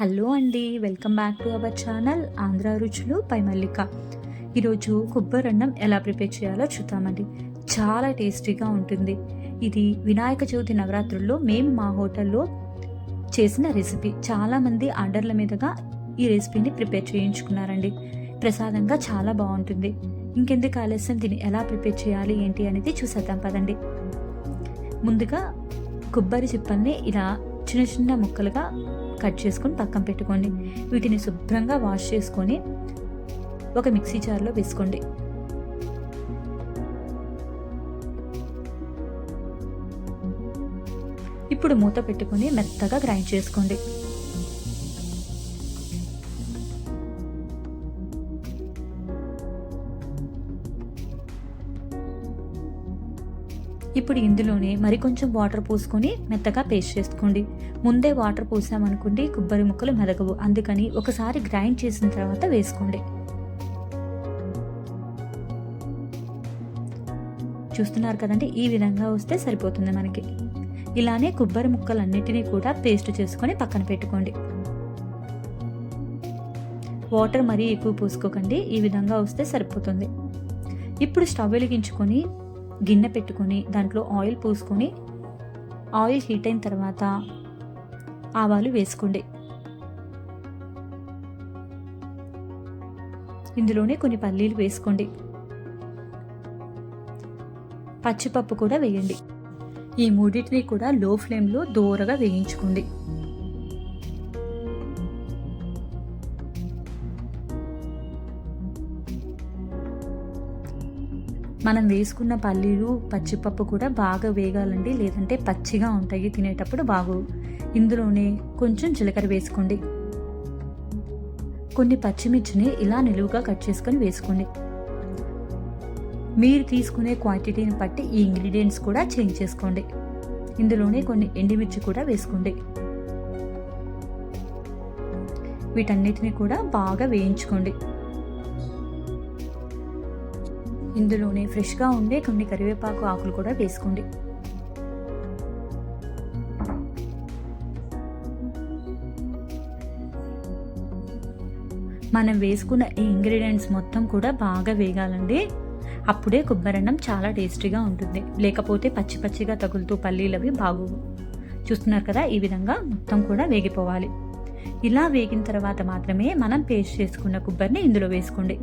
Hello అండి welcome back to our channel Andhra రుచులు పై మల్లిక. ఈరోజు కొబ్బరి అన్నం ఎలా ప్రిపేర్ చేయాలో చూద్దామండి. చాలా టేస్టీగా ఉంటుంది. ఇది వినాయక చవితి నవరాత్రుల్లో మేము మా హోటల్లో చేసిన రెసిపీ. చాలామంది ఆర్డర్ల మీదుగా ఈ రెసిపీని ప్రిపేర్ చేయించుకున్నారండి. ప్రసాదంగా చాలా బాగుంటుంది. ఇంకెందుకు ఆలస్యం? దీన్ని ఎలా ప్రిపేర్ చేయాలి? ఏంటి అనేది చూసేద్దాం పదండి. ముందుగా కొబ్బరి చిప్పల్ని ఇలా చిన్న చిన్న ముక్కలుగా కట్ చేసుకొని పక్కన పెట్టుకోండి. వీటిని శుభ్రంగా వాష్ చేసుకొని ఒక మిక్సీ జార్లో వేసుకోండి. ఇప్పుడు మూత పెట్టుకొని మెత్తగా గ్రైండ్ చేసుకోండి. ఇప్పుడు ఇందులోనే మరికొంచెం వాటర్ పోసుకొని మెత్తగా పేస్ట్ చేసుకోండి. ముందే వాటర్ పోసామనుకోండి కొబ్బరి ముక్కలు మెదగవు అందుకని ఒకసారి గ్రైండ్ చేసిన తర్వాత వేసుకోండి. చూస్తున్నారు కదండి? ఈ విధంగా వస్తే సరిపోతుంది మనకి. ఇలానే కొబ్బరి ముక్కలన్నిటినీ కూడా పేస్ట్ చేసుకొని పక్కన పెట్టుకోండి. వాటర్ మరీ ఎక్కువ పోసుకోకండి. ఈ విధంగా వస్తే సరిపోతుంది. ఇప్పుడు స్టవ్ వెలిగించుకొని గిన్నె పెట్టుకొని దాంట్లో ఆయిల్ పోసుకొని ఆయిల్ హీట్ అయిన తర్వాత ఆవాలు వేసుకోండి. ఇందులోనే కొన్ని పల్లీలు వేసుకోండి. పచ్చిపప్పు కూడా వేయండి. ఈ మూడింటిని కూడా లో ఫ్లేమ్లో దూరగా వేయించుకోండి. మనం వేసుకున్న పల్లీలు పచ్చిపప్పు కూడా బాగా వేగాలండి. లేదంటే పచ్చిగా ఉంటాయి తినేటప్పుడు బాగు. ఇందులోనే కొంచెం జీలకర్ర వేసుకోండి. కొన్ని పచ్చిమిర్చిని ఇలా నిలువుగా కట్ చేసుకొని వేసుకోండి. మీరు తీసుకునే క్వాంటిటీని బట్టి ఈ ఇంగ్రీడియంట్స్ కూడా చేంజ్ చేసుకోండి. ఇందులోనే కొన్ని ఎండుమిర్చి కూడా వేసుకోండి. వీటన్నిటిని కూడా బాగా వేయించుకోండి. ఇందులోనే ఫ్రెష్గా ఉండే కొన్ని కరివేపాకు ఆకులు కూడా వేసుకోండి. మనం వేసుకున్న ఈ ఇంగ్రీడియంట్స్ మొత్తం కూడా బాగా వేగాలండి. అప్పుడే కొబ్బరన్నం చాలా టేస్టీగా ఉంటుంది. లేకపోతే పచ్చి పచ్చిగా తగులుతూ పల్లీలవి బాగోవు. చూస్తున్నారు కదా ఈ విధంగా మొత్తం కూడా వేగిపోవాలి. ఇలా వేగిన తర్వాత మాత్రమే మనం పేస్ట్ చేసుకున్న కొబ్బరిని ఇందులో వేసుకోండి.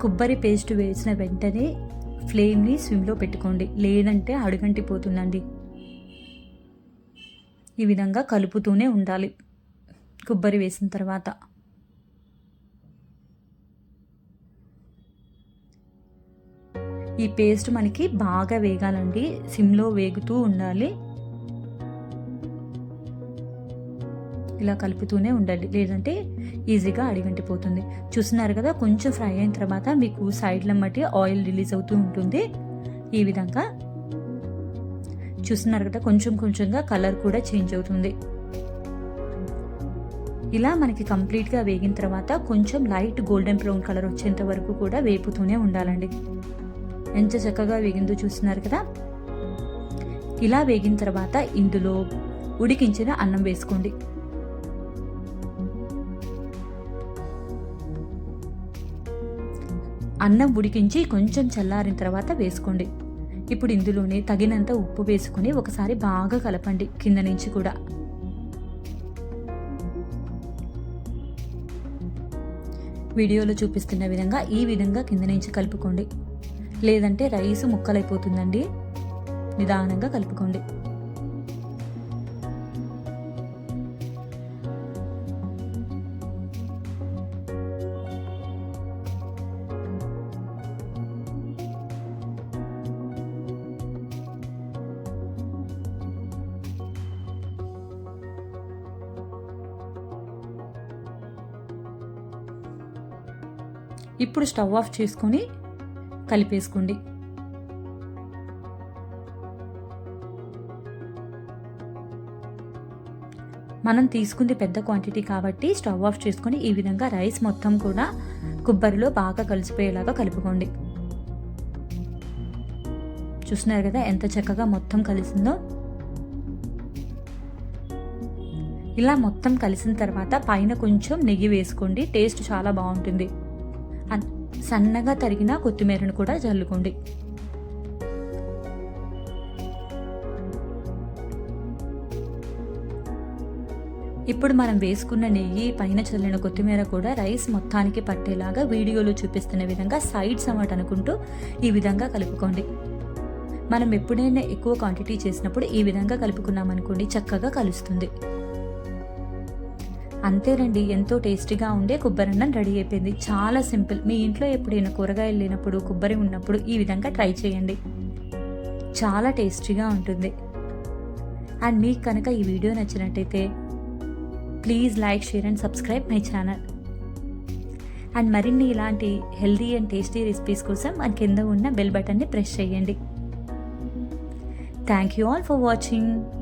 కొబ్బరి పేస్ట్ వేసిన వెంటనే ఫ్లేమ్ని స్విమ్లో పెట్టుకోండి. లేదంటే అడుగంటిపోతుందండి. ఈ విధంగా కలుపుతూనే ఉండాలి. కొబ్బరి వేసిన తర్వాత. ఈ పేస్ట్ మనకి బాగా వేగాలండి. సిమ్లో వేగుతూ ఉండాలి. ఇలా కలుపుతూనే ఉండాలి లేదంటే ఈజీగా అడిగంటిపోతుంది. చూస్తున్నారు కదా కొంచెం ఫ్రై అయిన తర్వాత మీకు సైడ్ల మట్టి ఆయిల్ రిలీజ్ అవుతూ ఉంటుంది. ఈ విధంగా చూస్తున్నారు కదా కొంచెం కొంచెంగా కలర్ కూడా చేంజ్ అవుతుంది. ఇలా మనకి కంప్లీట్గా వేగిన తర్వాత కొంచెం లైట్ గోల్డెన్ బ్రౌన్ కలర్ వచ్చేంత వరకు కూడా వేపుతూనే ఉండాలండి. ఎంత చక్కగా వేగిందో చూస్తున్నారు కదా. ఇలా వేగిన తర్వాత ఇందులో ఉడికించిన అన్నం వేసుకోండి. అన్నం ఉడికించి కొంచెం చల్లారిన తర్వాత వేసుకోండి. ఇప్పుడు ఇందులోనే తగినంత ఉప్పు వేసుకొని ఒకసారి బాగా కలపండి కింద నుంచి కూడా. వీడియోలో చూపిస్తున్న విధంగా ఈ విధంగా కింద నుంచి కలుపుకోండి. లేదంటే రైస్ ముక్కలైపోతుందండి. నిదానంగా కలుపుకోండి. ఇప్పుడు స్టవ్ ఆఫ్ చేసుకొని కలిపేసుకోండి. మనం తీసుకుంది పెద్ద క్వాంటిటీ కాబట్టి స్టవ్ ఆఫ్ చేసుకొని ఈ విధంగా రైస్ మొత్తం కూడా కొబ్బరిలో బాగా కలిసిపోయేలాగా కలుపుకోండి. చూస్తున్నారు కదా ఎంత చక్కగా మొత్తం కలిసిందో? ఇలా మొత్తం కలిసిన తర్వాత పైన కొంచెం నెయ్యి వేసుకోండి. టేస్ట్ చాలా బాగుంటుంది. సన్నగా తరిగిన కొత్తిమీరను కూడా జల్లుకోండి. ఇప్పుడు మనం వేసుకున్న నెయ్యి పైన చల్లిన కొత్తిమీర కూడా రైస్ మొత్తానికి పట్టేలాగా వీడియోలో చూపిస్తున్న విధంగా సైడ్స్ అన్నమాట అనుకుంటూ ఈ విధంగా కలుపుకోండి. మనం ఎప్పుడైనా ఎక్కువ క్వాంటిటీ చేసినప్పుడు ఈ విధంగా కలుపుకున్నామనుకోండి చక్కగా కలుస్తుంది. అంతేనండి ఎంతో టేస్టీగా ఉండే కొబ్బరన్నం రెడీ అయిపోయింది. చాలా సింపుల్. మీ ఇంట్లో ఎప్పుడైనా కూరగాయలు లేనప్పుడు కొబ్బరి ఉన్నప్పుడు ఈ విధంగా ట్రై చేయండి. చాలా టేస్టీగా ఉంటుంది. అండ్ మీకు కనుక ఈ వీడియో నచ్చినట్టయితే please like share and subscribe my channel. And మరిన్ని ఇలాంటి హెల్దీ అండ్ టేస్టీ రెసిపీస్ కోసం మన కింద ఉన్న బెల్ బటన్ని ప్రెస్ చేయండి. Thank you all for watching.